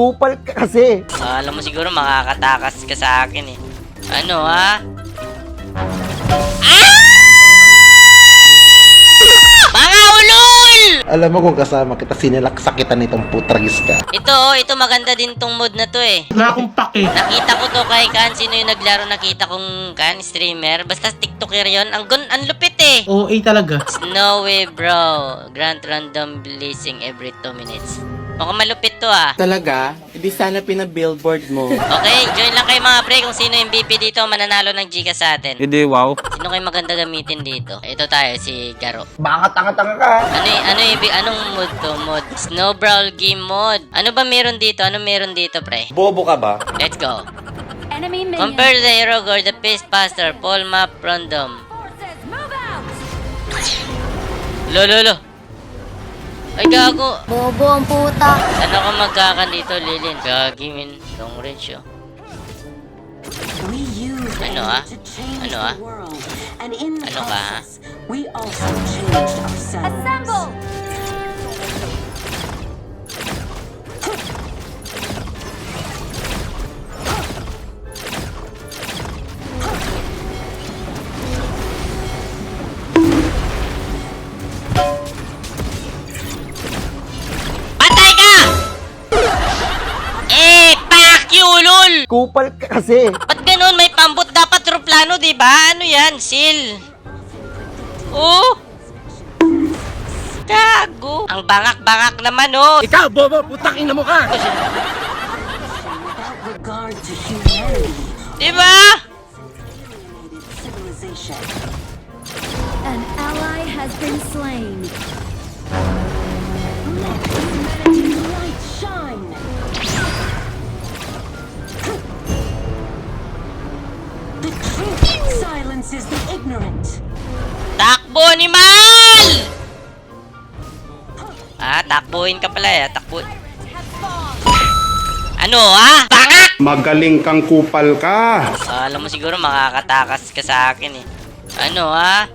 Kupal ka kasi. Ah, alam mo siguro makakatakas ka sa akin eh. Ano ha? Ah! Mga ulol! Alam mo kung kasama kita, sinilaksakitan nitong putragis ka. Ito oh, ito maganda din tong mod na to eh. Wala akong pake. Nakita ko to kay Kan, sino yung naglaro nakita kong Kan, streamer. Basta TikToker yon Ang, gun, ang lupit eh. OA talaga. Snowy bro. Grant random blessing every 2 minutes. Mukhang malupit to ah. Talaga? Hindi sana pina-billboard mo. Okay, join lang kayo mga pre kung sino yung MVP dito mananalo ng Gcash sa atin. Hindi, wow. Sino kayo maganda gamitin dito? Ito tayo, si Garo. Baka tanga-tanga ka. Ano y- ano yung anong mod to? Mod Snowbrawl game mod. Ano ba meron dito? Ano meron dito, pre? Bobo ka ba? Let's go. Enemy minions. Compare the hero or the pace faster, full map random. Forces, move out! Lo, lo, lo. Ay, gago. Bobo ang puta. Ano ka magkakan dito, Lilin? Gagi, min. Long range, oh. Ano, ah? Ano, ah? Ano ka, ah? Assemble! Kupal ka kasi. Ba't ganun? May pambot dapat roplano, di ba? Ano yan? Seal. Oh! Gago! Ang bangak-bangak naman, oh! Ikaw, bobo, putang ina mo ka! Di ba? An ally has been slain. Silences the ignorant. Takbo ni Mal! Ah, takbuhin ka pala eh. Takbo. Ano, ah? Bangak! Magaling kang kupal ka. Ah, alam mo siguro makakatakas ka sa akin eh. Ano? Ah!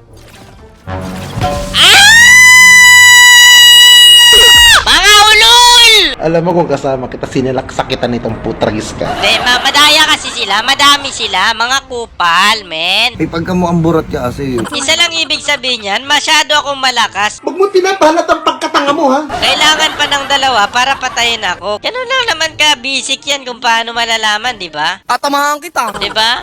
Alam mo kung kasama kita, sinilaksakitan nitong putragis ka. Hindi, ma- madaya kasi sila. Madami sila. Mga kupal, men. Eh, pagka mo ang burat ka kasi. Isa lang ibig sabihin yan, masyado akong malakas. Huwag mo pinapalat ang pagkatanga mo, ha? Kailangan pa ng dalawa para patayin ako. Ganun lang naman ka, basic yan kung paano malalaman, di ba? Tatamahan kita. Di ba?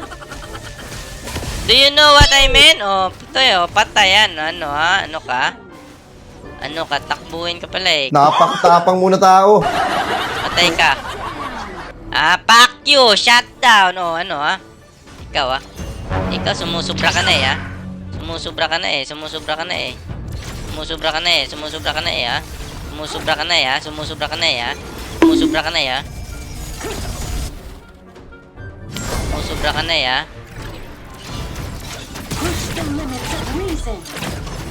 Do you know what I mean? Oh, ito oh, patayan. Ano ha? Ano ka? Ano ka? Takbuhin ka pala eh. Napakatapang muna tao. Patay ka. Ah, fuck you! Shut down! Oh, ano ha? Ikaw ah. Ikaw, sumusubra ka na eh ha? Sumusubra ka na eh. Sumusubra ka na eh. Sumusubra ka na eh. Sumusubra ka na eh ha? Sumusubra ka na eh ha? Sumusubra ka na eh ha? Sumusubra ka na eh ha? Sumusubra ka na eh ha? Push the limits of reason.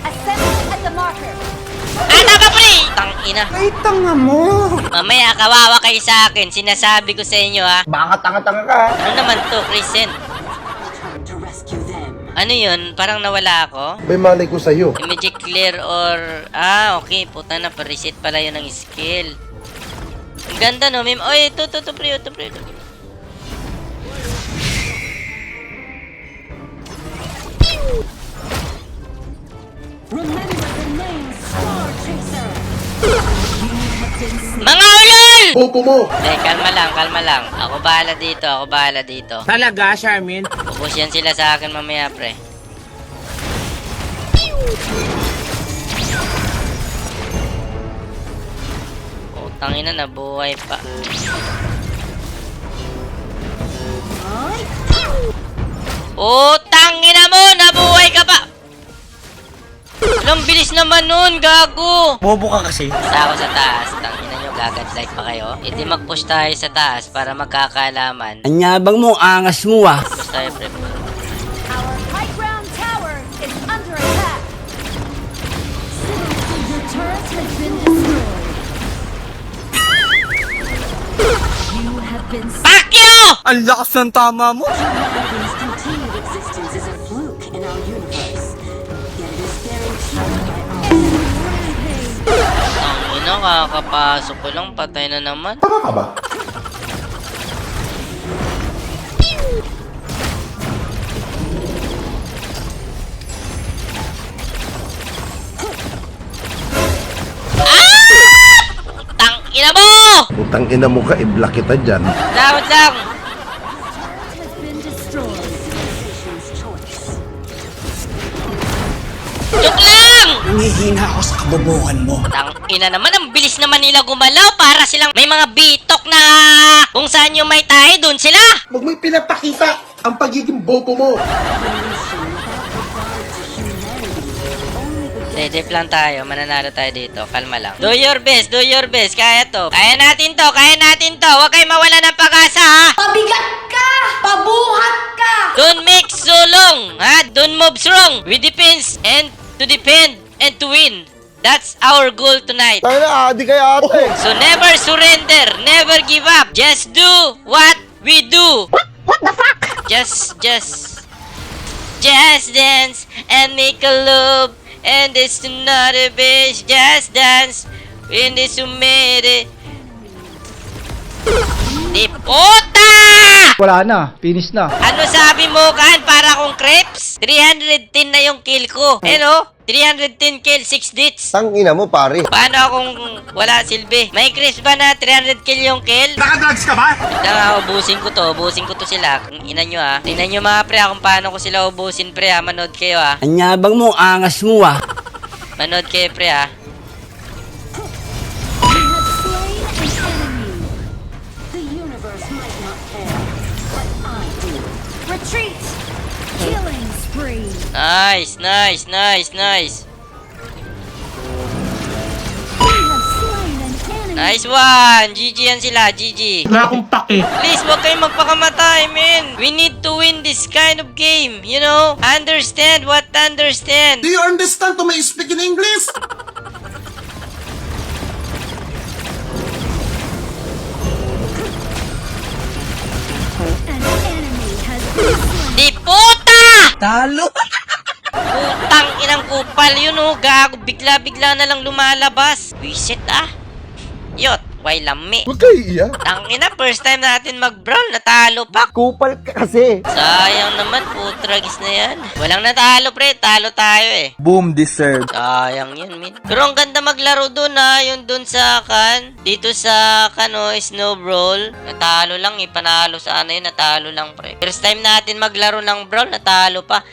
Assemble at the marker. Ah, tama pre! Tangina. Ay, tanga mo. Mamaya, kawawa kayo sa akin. Sinasabi ko sa inyo ha. Baka tanga-tanga ka. Ano naman to, Kristen? Ano yun? Parang nawala ako? May malay ko sa'yo. Immediate clear or... Ah, okay. Puta na, pa-reset pala yun ng skill. Ang ganda no, meme. Oy, ito, ito, ito, pre, ito, pre. Bobo mo. Eh, kalma lang, kalma lang. Ako bahala dito, ako bahala dito. Talaga, Charmin? Ubus yan sila sa akin mamaya, pre. Putang ina, nabuhay pa. Putang ina mo, nabuhay ka pa! Anong bilis naman nun, gago! Bobo ka kasi. Basta ako sa taas, tangina gagad like pa kayo. Hindi mag-push tayo sa taas para magkakaalaman. Anyabang mo, angas mo ah. Push tayo, pre. You! Ang lakas ng tama mo. Tangina, kakapasok ko lang, patay na naman. Tama ka ba? Tang ina mo! Putang ina mo ka, i-block kita dyan. Dapat lang! Joke lang! Nangihina ako sa kabobohan mo. Tang ina naman, ang bilis naman nila gumalaw para silang may mga bitok na kung saan yung may tayo, dun sila! Huwag mo pinapakita ang pagiging bobo mo. Dedep lang tayo, mananalo tayo dito. Kalma lang. Do your best, do your best. Kaya to. Kaya natin to, kaya natin to. Huwag kayo mawala ng pag-asa, ha? Pabigat ka! Pabuhat ka! Don't make so long, ha? Don't move strong. We defense and to defend and to win. That's our goal tonight. Tayo na, adi kaya ate. So never surrender, never give up. Just do what we do. What? What the fuck? Just, just, just dance and make a love. And it's not a bitch. Just dance in the sumere. Di puta! Wala na, finish na. Ano sabi mo, kan? Para kong crepes? 310 na yung kill ko. Hello? 310 kill, 6 dits. Tang ina mo, pare. Paano akong wala silbi? May Chris ba na 300 kill yung kill? Nakadrugs ka ba? Tignan nga, ubusin ko to. Ubusin ko to sila. Kung ina nyo ah. Tingnan nyo mga pre ah, kung paano ko sila ubusin pre ah. Manood kayo ah. Anyabang mo, angas mo ah. Manood kayo pre ah. Nice, nice, nice, nice. Nice one! GG yan sila, GG. Wala akong pake. Please, huwag kayong magpakamatay, man. We need to win this kind of game, you know? Understand what understand. Do you understand to may speak in English? Di puta! Talo. Kupal yun oh, gago. Bigla-bigla na lang lumalabas. Wisit ah. Yot, why lami. Huwag kayo iiyak. Tangina, first time natin mag-brown, natalo pa. Kupal ka kasi. Sayang naman, putragis na yan. Walang natalo pre, talo tayo eh. Boom deserve. Sayang yun, min. Pero ang ganda maglaro dun ha, yung dun sa kan, dito sa kano, snow brawl. Natalo lang, ipanalo sa ano yun, natalo lang pre. First time natin maglaro ng brawl, natalo pa.